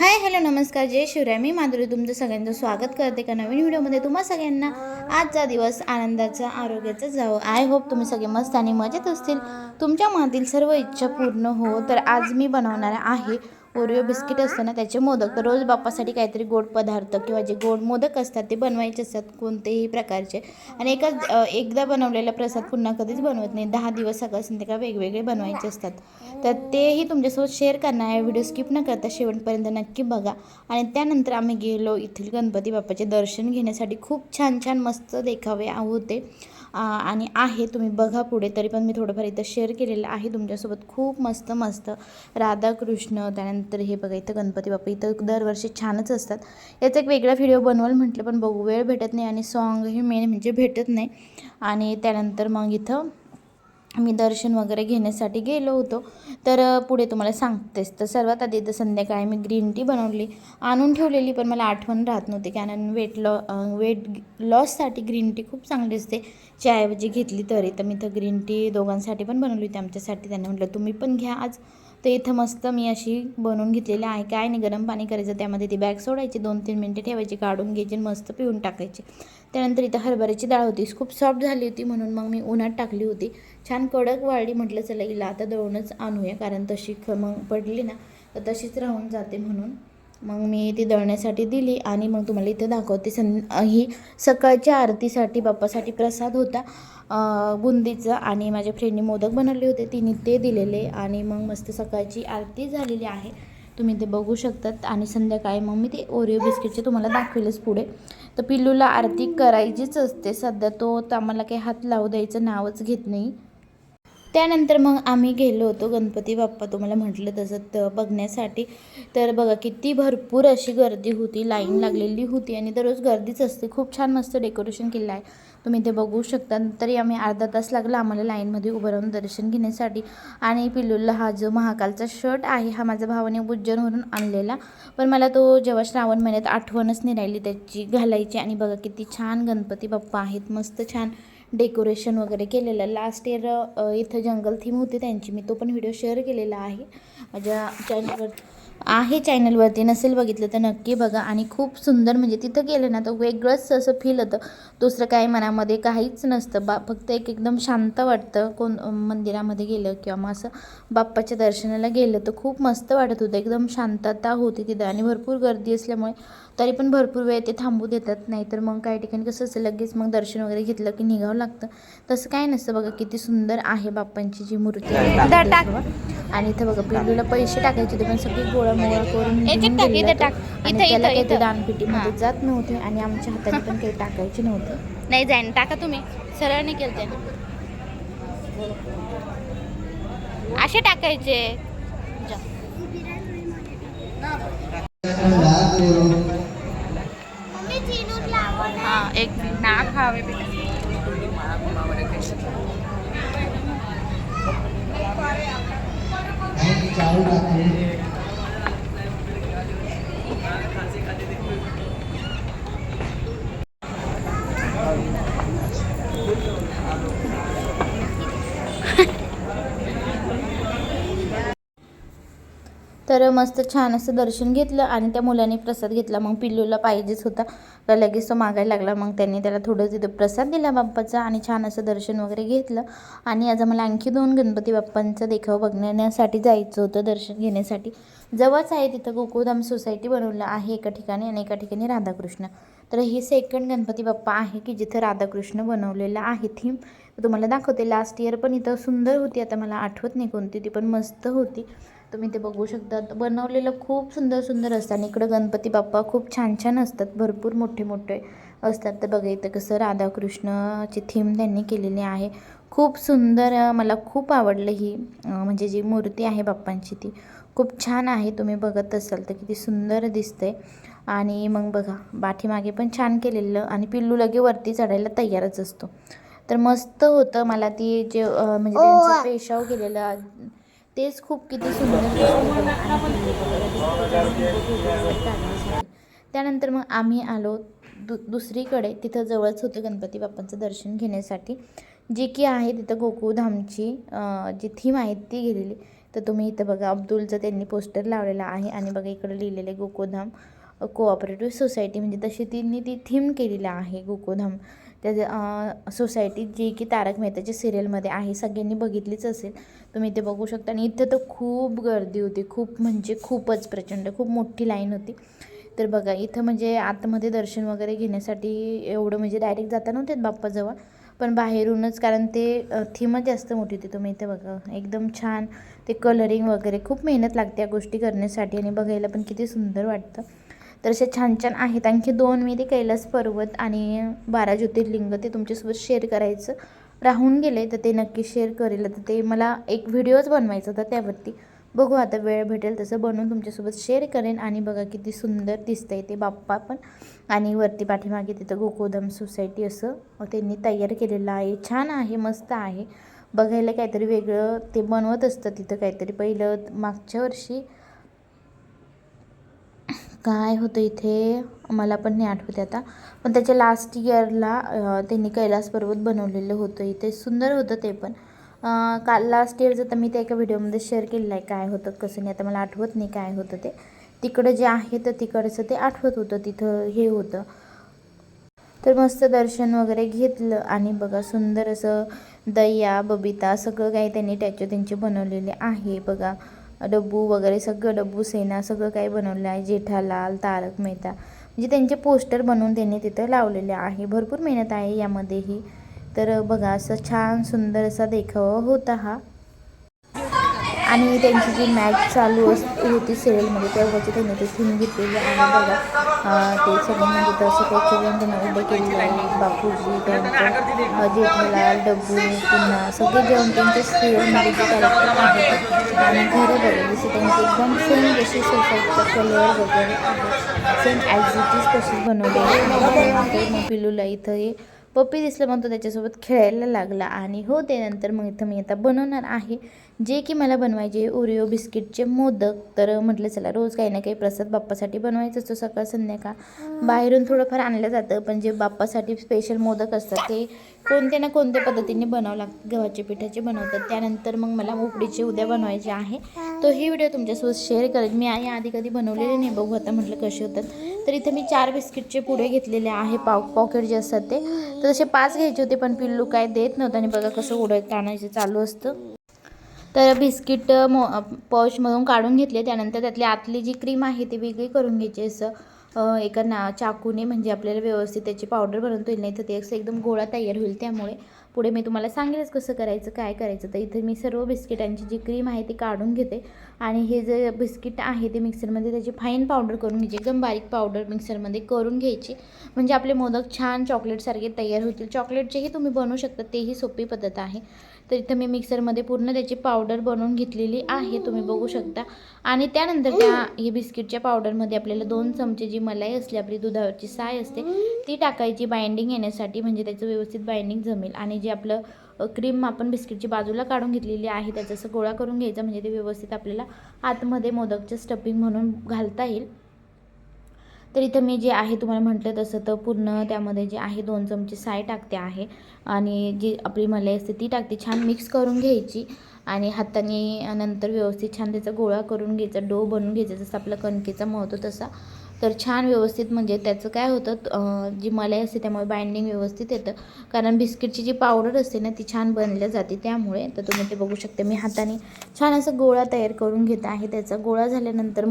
Hi hello नमस्कार जय शिवराय. मी माधुरी तुमचं सगळ्यांचं स्वागत करते का नवीन व्हिडिओमध्ये. तुम्हा सगळ्यांना आजचा दिवस आनंदाचा आरोग्याचा जावं. आय होप तुम्ही सगळे मस्त आणि मजेत असतील. तुमच्या मनातील सर्व इच्छा पूर्ण हो. तर आज मी बनवणार आहे ओरिओ बिस्किट असतं ना त्याचे मोदक. तर रोज बाप्पासाठी काहीतरी गोड पदार्थ किंवा जे गोड मोदक असतात ते बनवायचे असतात कोणतेही प्रकारचे. आणि एकाच एकदा बनवलेला प्रसाद पुन्हा कधीच बनवत नाही. दहा दिवस सकाळ संध्याकाळ वेगवेगळे बनवायचे असतात. तर तेही तुमच्यासोबत शेअर करणार आहे. व्हिडिओ स्किप न करता शेवटपर्यंत नक्की बघा. आणि त्यानंतर आम्ही गेलो येथील गणपती बाप्पाचे दर्शन घेण्यासाठी. खूप छान छान मस्त देखावे होते आणि आहे. तुम्ही बघा पुढे. तरी पण मी थोडंफार इथं शेअर केलेलं आहे. तुमच्यासोबत खूप मस्त मस्त राधाकृष्ण त्यानंतर हे बघा इथं गणपती बाप्पा इथं दरवर्षी छानच असतात. याचा एक वेगळा व्हिडिओ बनवाल म्हटलं पण बघू वेळ भेटत नाही आणि सॉन्ग हे मेन म्हणजे भेटत नाही. आणि त्यानंतर मग इथं मी दर्शन वगैरे घेण्यासाठी गेलो होतो. तर पुढे तुम्हाला सांगतेस. तर सर्वात आधी तर संध्याकाळी मी ग्रीन टी बनवली आणून ठेवलेली पण मला आठवण राहत नव्हती. कारण वेट लॉ वेट लॉससाठी ग्रीन टी खूप चांगली असते. चहाऐवजी घेतली तरी. तर मी तर ग्रीन टी दोघांसाठी पण बनवली होती. आमच्यासाठी त्यांनी म्हटलं तुम्ही पण घ्या आज. तर इथं मस्त मी अशी बनवून घेतलेली आहे. काय नाही गरम पाणी करायचं त्यामध्ये. ती बॅग सोडायची दोन तीन मिनटं ठेवायची काढून घ्यायची मस्त पिऊन टाकायची. त्यानंतर इथं हरभऱ्याची डाळ होती. खूप सॉफ्ट झाली होती म्हणून मग मी उन्हात टाकली होती. छान कडक वाळली म्हटलं चला हिला आता दळूनच आणूया कारण तशी ख मग पडली ना तर तशीच राहून जाते म्हणून. मग मी ती दळण्यासाठी दिली आणि मग तुम्हाला इथं दाखवते. सं ही सकाळच्या आरतीसाठी बाप्पासाठी प्रसाद होता. बुंदीचं आणि माझ्या फ्रेंडने मोदक बनवले होते. तिने ते दिलेले आणि मग मस्त सकाळची आरती झालेली आहे. तुम्ही ते बघू शकतात. आणि संध्याकाळी मग मी ते ओरिओ बिस्किटचे तुम्हाला दाखवेलच पुढे. तर पिल्लूला आरती करायचीच असते. सध्या तो तर आम्हाला काही हात लावू द्यायचं नावच घेत नाही. त्यानंतर मग आम्ही गेलो होतो. गणपती बाप्पा तुम्हाला म्हटलं तसं तर बघण्यासाठी. तर बघा किती भरपूर अशी गर्दी होती. लाईन लागलेली होती आणि दररोज गर्दीच असते. खूप छान मस्त डेकोरेशन केलं आहे. तुम्ही ते बघू शकता. तरी आम्ही अर्धा तास लागला आम्हाला लाईनमध्ये उभं राहून दर्शन घेण्यासाठी. आणि पिल्लूला हा जो महाकालचा शर्ट आहे हा माझ्या भावाने उज्जैनवरून आणलेला. पण मला तो जेव्हा श्रावण महिन्यात आठवणच नाही राहिली त्याची घालायची. आणि बघा किती छान गणपती बाप्पा आहेत. मस्त छान डेकोरेशन वगैरे केलेलं. लास्ट इयर इथं जंगल थीम होती त्यांची. मी तो पण व्हिडिओ शेअर केलेला आहे. माझ्या चॅनलवर आहे चॅनलवरती नसेल बघितलं तर नक्की बघा. आणि खूप सुंदर म्हणजे तिथं गेलं ना तर वेगळंच असं फील होतं. दुसरं काही मनामध्ये काहीच नसतं. बा फक्त एक एकदम शांत वाटतं. कोण मंदिरामध्ये गेलं किंवा मग असं बाप्पाच्या दर्शनाला गेलं तर खूप मस्त वाटत होतं. एकदम शांतता होती तिथं. आणि भरपूर गर्दी असल्यामुळे तरी पण भरपूर वेळ ते थांबू देतात. नाही तर मग काही ठिकाणी कसं असतं लगेच मग दर्शन वगैरे घेतलं की निघावं लागतं. तसं काय नसतं बघा किती सुंदर आहे बाप्पांची जी मूर्ती आहे. ती. आणि इथं बघा पिल्लूला पैसे टाकायचे होते पण सगळी गोळा मोळा करून तो. त्याला काही ते दानपेटीमध्ये जात नव्हते आणि आमच्या हाताने पण काही टाकायचे नव्हते. नाही जाईन टाका तुम्ही. सरळ नाही केलं त्यानं. असे टाकायचे. जा. हा एक मिनिट नाक हवे तर मस्त छान असं दर्शन घेतलं आणि त्या मुलाने प्रसाद घेतला. मग पिल्लूला पाहिजेच होता. तर लगेच तो मागायला लागला. मग त्यांनी त्याला थोडं तिथं प्रसाद दिला बाप्पाचा आणि छान असं दर्शन वगैरे घेतलं. आणि आज आम्हाला आणखी दोन गणपती बाप्पांचं देखाव बघण्यासाठी जायचं होतं दर्शन घेण्यासाठी. जवळच आहे तिथं गोकुळधाम सोसायटी बनवलं आहे एका ठिकाणी आणि एका ठिकाणी राधाकृष्ण. तर ही सेकंड गणपती बाप्पा आहे की जिथं राधाकृष्ण बनवलेलं आहे थीम तुम्हाला दाखवते. लास्ट इयर पण इथं सुंदर होती. आता मला आठवत नाही कोणती ती पण मस्त होती. तुम्ही ते बघू शकता बनवलेलं खूप सुंदर सुंदर असतं आणि इकडं गणपती बाप्पा खूप छान छान असतात. भरपूर मोठे मोठे असतात. तर बघा इथं कसं राधाकृष्णाची थीम त्यांनी केलेली आहे. खूप सुंदर मला खूप आवडलं ही म्हणजे जी मूर्ती आहे बाप्पांची ती. खूप छान आहे. तुम्ही बघत असाल तर किती सुंदर दिसतंय. आणि मग बघा पाठीमागे पण छान केलेलं आणि पिल्लू लगे वरती चढायला तयारच असतो. तर मस्त होतं. मला ती जे म्हणजे त्यांचं पेशाव केलेलं तेच खूप किती सुंदर त्यानंतर मग आम्ही आलो दु दुसरीकडे तिथं जवळच होतं गणपती बाप्पांचं दर्शन घेण्यासाठी. जी की आहे तिथं गोकुळधामची जी थीम आहे ती गेलेली. तर तुम्ही इथं बघा अब्दुलचं त्यांनी पोस्टर लावलेला आहे आणि बघा इकडे लिहिलेलं आहे गोकुधाम कोऑपरेटिव्ह सोसायटी म्हणजे तशी त्यांनी ती थीम केलेली आहे गोकुधाम त्या सोसायटीत जी की तारक मेहताच्या सिरियलमध्ये आहे सगळ्यांनी बघितलीच असेल. तुम्ही इथे बघू शकता. आणि इथं तर खूप गर्दी होती. खूप म्हणजे खूपच प्रचंड खूप मोठी लाईन होती. तर बघा इथं म्हणजे आतमध्ये दर्शन वगैरे घेण्यासाठी एवढं म्हणजे डायरेक्ट जाता नव्हते बाप्पाजवळ. पण बाहेरूनच कारण ते थीमच जास्त मोठी होती. तुम्ही इथे बघा एकदम छान. ते कलरिंग वगैरे खूप मेहनत लागते या गोष्टी करण्यासाठी आणि बघायला पण किती सुंदर वाटतं. तर असे छान छान आहेत. आणखी दोन मी ते कैलास पर्वत आणि बारा ज्योतिर्लिंग ते तुमच्यासोबत शेअर करायचं राहून गेले तर ते नक्की शेअर करेल. तर ते मला एक व्हिडिओच बनवायचा होता त्यावरती. बघू आता वेळ भेटेल तसं बनवून तुमच्यासोबत शेअर करेन आणि बघा किती सुंदर दिसतंय ते बाप्पा पण. आणि वरती पाठीमागे तिथं गोकोदम सोसायटी असं त्यांनी तयार केलेलं आहे. छान आहे मस्त आहे. बघायला काहीतरी वेगळं ते बनवत असतं तिथं काहीतरी. पहिलं मागच्या वर्षी काय होतं इथे? मला पण नाही आठवते आता. पण त्याच्या लास्ट इयरला त्यांनी कैलास पर्वत बनवलेलं होतं इथे. सुंदर होतं ते पण. का काल लास्ट इयरचं तर मी त्या एका व्हिडिओमध्ये शेअर केलेलं आहे. काय होतं कसं नाही आता मला आठवत नाही काय होतं ते. तिकडं जे आहे तर तिकडचं ते आठवत होतं. तिथं हे होतं. तर मस्त दर्शन वगैरे घेतलं. आणि बघा सुंदर असं दया बबिता सगळं काही त्यांनी टॅच त्यांचे बनवलेले आहे. बघा डब्बू वगैरे सगळं डब्बू सेना सगळं काही बनवलं आहे. जेठालाल तारक मेहता. म्हणजे त्यांचे पोस्टर बनवून त्यांनी तिथं लावलेले आहे. भरपूर मेहनत आहे यामध्येही. तर बघा असं छान सुंदर असा देखावा होता हा. आणि त्यांची जी मॅच चालू अस होती सिरियलमध्ये तेव्हाची त्यांनी ते थीम घेतलेली आणि बघा ते सगळे म्हणजे तसं काही चिल्ड्रन त्यांना उभे केलेले आहे. बापूजी त्यांचं अं, जेठालाल डब्बू पुन्हा सगळे जेवण त्यांचे सिरियलमध्ये जे कॅरेक्टर आहेत आणि घरं बघा जसे त्यांचे एकदम सेम जशी सोसायटीचा कलर वगैरे आहे सेम ॲज इट इज तशीच बनवलेली आहे. मग पिलूला इथं हे पप्पी दिसलं मग तो त्याच्यासोबत खेळायला लागला आणि हो ते नंतर मग इथं मी आता बनवणार आहे. जे की मला बनवायचे ओरिओ बिस्किटचे मोदक. तर म्हटलं चला रोज काही ना काही प्रसाद बाप्पासाठी बनवायचं असतो सकाळ संध्याकाळ. बाहेरून थोडंफार आणलं जातं पण जे बाप्पासाठी स्पेशल मोदक असतात ते कोणत्या ना कोणत्या पद्धतीने बनावं लागतं गव्हाच्या पिठाचे बनवतात. त्यानंतर मग मला उकडीचे उद्या बनवायचे आहे. तो ही व्हिडिओ तुमच्यासोबत शेअर करेन मी आई आधी कधी बनवलेले नाही बघू आता म्हटलं कसे होतात. तर इथे मी चार बिस्किटचे पुढे घेतलेले आहे पाव पॉकेट जे असतात ते. तर तसे पाच घ्यायचे होते पण पिल्लू काय देत नव्हतं आणि बघा कसं उडत आणायचं चालू असतं. तर बिस्किट मो पॉशमधून काढून घेतले त्यानंतर त्यातली आतली जी क्रीम आहे ती वेगळी करून घ्यायची. असं एका ना चाकूने म्हणजे आपल्याला व्यवस्थित त्याची पावडर बनवता येईल नाही तर ते असं एकदम गोळा तयार होईल त्यामुळे. पुढे मी तुम्हाला सांगेलच कसं करायचं काय करायचं. तर इथे मी सर्व बिस्किटांची जी क्रीम आहे ती काढून घेते. आणि हे जे बिस्किट आहे ते मिक्सरमध्ये त्याची फाईन पावडर करून घ्यायची एकदम बारीक पावडर मिक्सरमध्ये करून घ्यायची. म्हणजे आपले मोदक छान चॉकलेटसारखे तयार होतील. चॉकलेटचेही तुम्ही बनवू शकता तेही सोपी पद्धत आहे. तर इथं मी मिक्सरमध्ये पूर्ण त्याची पावडर बनवून घेतलेली आहे तुम्ही बघू शकता. आणि त्यानंतर त्या ही बिस्किटच्या पावडरमध्ये आपल्याला दोन चमचे जी मलाई असली आपली दुधावरची साय असते ती टाकायची. बाइंडिंग येण्यासाठी म्हणजे त्याचं व्यवस्थित बाइंडिंग जमेल. आणि जे आपलं क्रीम आपण बिस्किटची बाजूला काढून घेतलेली आहे त्याचं असं गोळा करून घ्यायचा म्हणजे ते व्यवस्थित आपल्याला आतमध्ये मोदकचं स्टफिंग म्हणून घालता येईल. तर इथं मी जे आहे तुम्हाला म्हटलं तसं तर पूर्ण त्यामध्ये जे आहे दोन चमचे साय टाकते आहे. आणि जी आपली मलाई असते ती टाकते. छान मिक्स करून घ्यायची. आणि हाताने नंतर व्यवस्थित छान त्याचा गोळा करून घ्यायचा. डो बनवून घ्यायचा. जसं आपला कणकेचा मळतो तसा. तर छान व्यवस्थित म्हणजे त्याचं काय होतं जी मलाई असते त्यामुळे बाइंडिंग व्यवस्थित येतं. कारण बिस्किटची जी पावडर असते ना ती छान बनल्या जाते त्यामुळे. तर तुम्ही ते बघू शकता. मी हाताने छान असा गोळा तयार करून घेत आहे. त्याचा गोळा झाल्यानंतर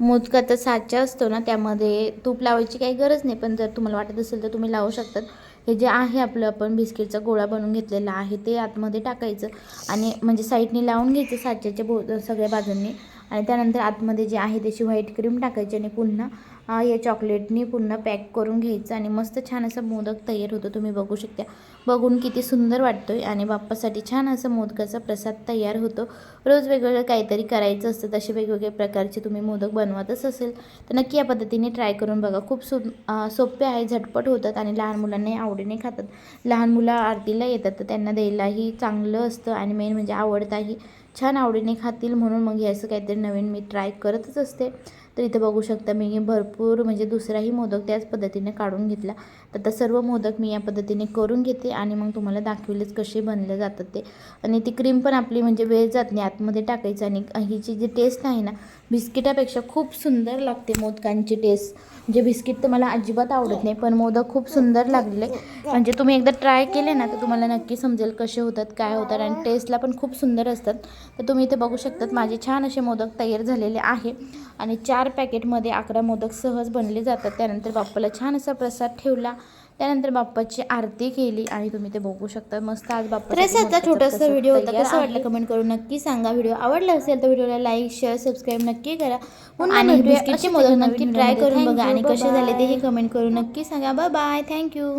मोदकाचा साचा असतो ना त्यामध्ये तूप लावायची काही गरज नाही. पण जर तुम्हाला वाटत असेल तर तुम्ही लावू शकतात. हे जे आहे आपलं आपण बिस्किटचा गोळा बनवून घेतलेला आहे ते आतमध्ये टाकायचं. आणि म्हणजे साईडने लावून घ्यायचं साच्याच्या बो सगळ्या बाजूंनी. आणि त्यानंतर आतमध्ये जे आहे त्याची व्हाईट क्रीम टाकायची आणि पुन्हा या चॉकलेटनी पुन्हा पॅक करून घ्यायचं आणि मस्त छान असा मोदक तयार होतो. तुम्ही बघू शकता. बघून किती सुंदर वाटतोय आणि बाप्पासाठी छान असं मोदकाचा प्रसाद तयार होतो. रोज वेगवेगळं काहीतरी करायचं असतं तसे वेगवेगळ्या प्रकारचे तुम्ही मोदक बनवतच असेल तर नक्की या पद्धतीने ट्राय करून बघा. खूप सु सोपे आहे झटपट होतात आणि लहान मुलांनाही आवडीने खातात. लहान मुलं आरतीला येतात तर त्यांना द्यायलाही चांगलं असतं आणि मेन म्हणजे आवडताही छान आवडीने खातील म्हणून मग हे असं काहीतरी नवीन मी ट्राय करतच असते. तर इथं इथे बघू शकता मी भरपूर म्हणजे दुसराही मोदक त्याच पद्धतीने काढून घेतला. आता सर्व मोदक मी या पद्धतीने करून घेते आणि मग तुम्हाला दाखवलेच कसे बनले जातात ते. आणि ती क्रीम पण आपली म्हणजे वेळ जात नाही आतमध्ये टाकायचं आणि हिची जी टेस्ट आहे ना बिस्किटापेक्षा खूप सुंदर लागते मोदकांची टेस्ट म्हणजे बिस्किट तर मला अजिबात आवडत नाही पण मोदक खूप सुंदर लागले म्हणजे तुम्ही एकदा ट्राय केले ना तर तुम्हाला नक्की समजेल कसे होतात काय होतात आणि टेस्टला पण खूप सुंदर असतात. तर तुम्ही इथे बघू शकतात माझे छान असे मोदक तयार झालेले आहे. आणि चार पॅकेटमध्ये अकरा मोदक सहज बनले जातात. त्यानंतर बाप्पाला छान असा प्रसाद ठेवला. त्यानंतर बाप्पाची आरती केली आणि तुम्ही ते बघू शकता. मस्त आज बाप्पा तर छोटासा व्हिडिओ होता. कसा वाटला? कमेंट करून नक्की सांगा. व्हिडिओ आवडला असेल तर व्हिडिओला लाईक शेअर सबस्क्राईब नक्की करा. आणि बिस्किटचे मोदक नक्की try करून बघा. आणि कसे झाले. तेही कमेंट करून नक्की सांगा. Bye bye thank you